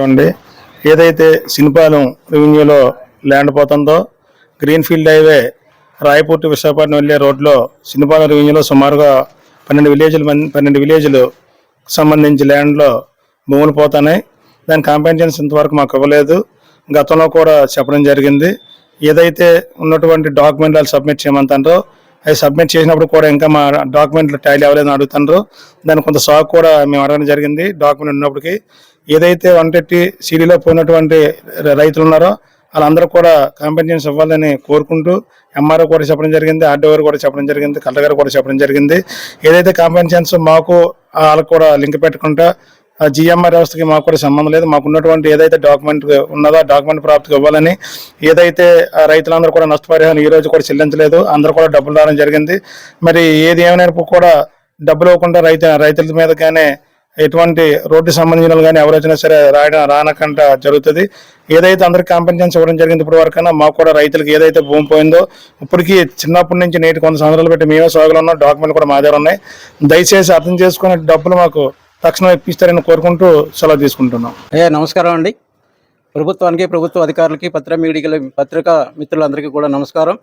అండి. ఏదైతే సినిపాలెం రెవెన్యూలో ల్యాండ్ పోతుందో green field highway Rayaparthi Visakhapatnam వెళ్ళే రోడ్లో సినిపాలెం రెవెన్యూలో సుమారుగా పన్నెండు విలేజ్లు పన్నెండు విలేజ్లు సంబంధించి ల్యాండ్లో భూములు పోతున్నాయి. దాని కాంపెన్సేషన్ ఇంతవరకు మాకు ఇవ్వలేదు. గతంలో కూడా చెప్పడం జరిగింది. ఏదైతే ఉన్నటువంటి డాక్యుమెంట్లు సబ్మిట్ చేయమంటారో అది సబ్మిట్ చేసినప్పుడు కూడా ఇంకా మా డాక్యుమెంట్లు టాలీ అవ్వలేదని అడుగుతున్నారు దాని కొంత సాగు కూడా మేము అడగడం జరిగింది. డాక్యుమెంట్ ఉన్నప్పటికీ ఏదైతే వన్ ఫిఫ్టీ సిటీలో పోయినటువంటి రైతులు ఉన్నారో వాళ్ళందరూ కూడా కాంపెన్సేషన్ ఇవ్వాలని కోరుకుంటూ ఎంఆర్ఓ కూడా చెప్పడం జరిగింది. ఆర్డీఓ కూడా చెప్పడం జరిగింది. కలెక్టర్ గారు కూడా చెప్పడం జరిగింది. ఏదైతే కాంపెన్షన్స్ మాకు వాళ్ళకు కూడా లింక్ పెట్టుకుంటా జిఎంఆర్ వ్యవస్థకి మాకు కూడా సంబంధం లేదు. మాకు ఉన్నటువంటి ఏదైతే డాక్యుమెంట్ ఉన్నదో ఆ డాక్యుమెంట్ ప్రాప్తికి ఇవ్వాలని ఏదైతే ఆ రైతులందరూ కూడా నష్టపరిహారం ఈ రోజు కూడా చెల్లించలేదు. అందరూ కూడా డబ్బులు రావడం జరిగింది. మరి ఏది ఏమైనా కూడా డబ్బులు ఇవ్వకుండా రైతు రైతుల మీద కానీ ఎటువంటి రోడ్డు సంబంధించిన కానీ ఎవరైనా సరే రాయడం రానకంట జరుగుతుంది. ఏదైతే అందరికి కాంపెన్సేషన్ ఇవ్వడం జరిగింది ఇప్పటి వరకైనా మాకు కూడా రైతులకు ఏదైతే భూమి పోయిందో ఇప్పటికీ చిన్నప్పటి నుంచి నేటి కొంత సంవత్సరాలు పెట్టి మేమే సాగులు ఉన్నాం. డాక్యుమెంట్ కూడా మా దగ్గర ఉన్నాయి. దయచేసి అర్థం చేసుకునే డబ్బులు మాకు తక్షణం ఇప్పిస్తారని కోరుకుంటూ సెలవు తీసుకుంటున్నాం. అయ్యా నమస్కారం అండి. ప్రభుత్వానికి ప్రభుత్వ అధికారులకి పత్ర మీడియా పత్రికా మిత్రులందరికీ కూడా నమస్కారం.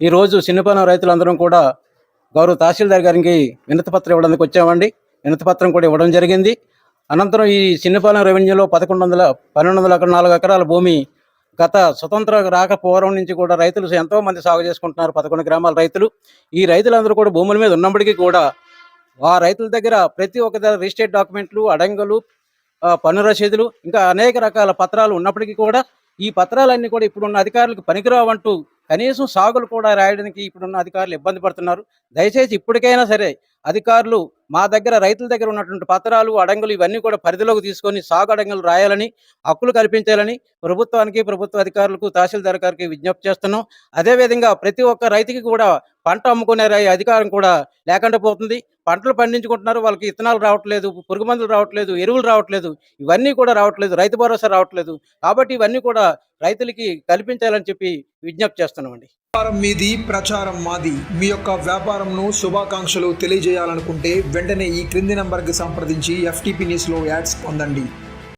ఈరోజు చిన్నపాన రైతులందరం కూడా గౌరవ తహసీల్దార్ గారికి వినతిపత్రం ఇవ్వడానికి వచ్చామండి. వినతిపత్రం కూడా ఇవ్వడం జరిగింది. అనంతరం ఈ చిన్నపాలెం రెవెన్యూలో పదకొండు వందల పన్నెండు వందల నాలుగు ఎకరాల భూమి గత స్వతంత్ర రాక పూర్వం నుంచి కూడా రైతులు ఎంతోమంది సాగు చేసుకుంటున్నారు పదకొండు గ్రామాల రైతులు. ఈ రైతులందరూ కూడా భూముల మీద ఉన్నప్పటికీ కూడా ఆ రైతుల దగ్గర ప్రతి ఒక్క రిజిస్టేట్ రిజిస్టర్డ్ డాక్యుమెంట్లు అడంగులు పన్ను రసీదులు ఇంకా అనేక రకాల పత్రాలు ఉన్నప్పటికీ కూడా ఈ పత్రాలన్నీ కూడా ఇప్పుడున్న అధికారులకు పనికిరావంటూ కనీసం సాగులు కూడా రాయడానికి ఇప్పుడున్న అధికారులు ఇబ్బంది పడుతున్నారు. దయచేసి ఇప్పటికైనా సరే అధికారులు మా దగ్గర రైతుల దగ్గర ఉన్నటువంటి పత్రాలు అడంగులు ఇవన్నీ కూడా పరిధిలోకి తీసుకొని సాగు అడంగులు రాయాలని హక్కులు కల్పించాలని ప్రభుత్వానికి ప్రభుత్వ అధికారులకు తహసీల్దార్ గారికి విజ్ఞప్తి చేస్తున్నాం. అదేవిధంగా ప్రతి ఒక్క రైతుకి కూడా పంట అమ్ముకునే అధికారం కూడా లేకుండా పోతుంది. పంటలు పండించుకుంటున్నారు వాళ్ళకి ఇత్తనాలు రావట్లేదు పురుగు మందులు రావట్లేదు ఎరువులు రావట్లేదు ఇవన్నీ కూడా రావట్లేదు రైతు భరోసా రావట్లేదు. కాబట్టి ఇవన్నీ కూడా రైతులకి కల్పించాలని చెప్పి విజ్ఞప్తి చేస్తున్నామండి. వ్యాపారం మీది ప్రచారం మాది. మీ యొక్క వ్యాపారంను శుభాకాంక్షలు తెలియజేయాలనుకుంటే వెంటనే ఈ క్రింది నంబర్కి సంప్రదించి ఎఫ్టీపీ న్యూస్లో యాడ్స్ పొందండి.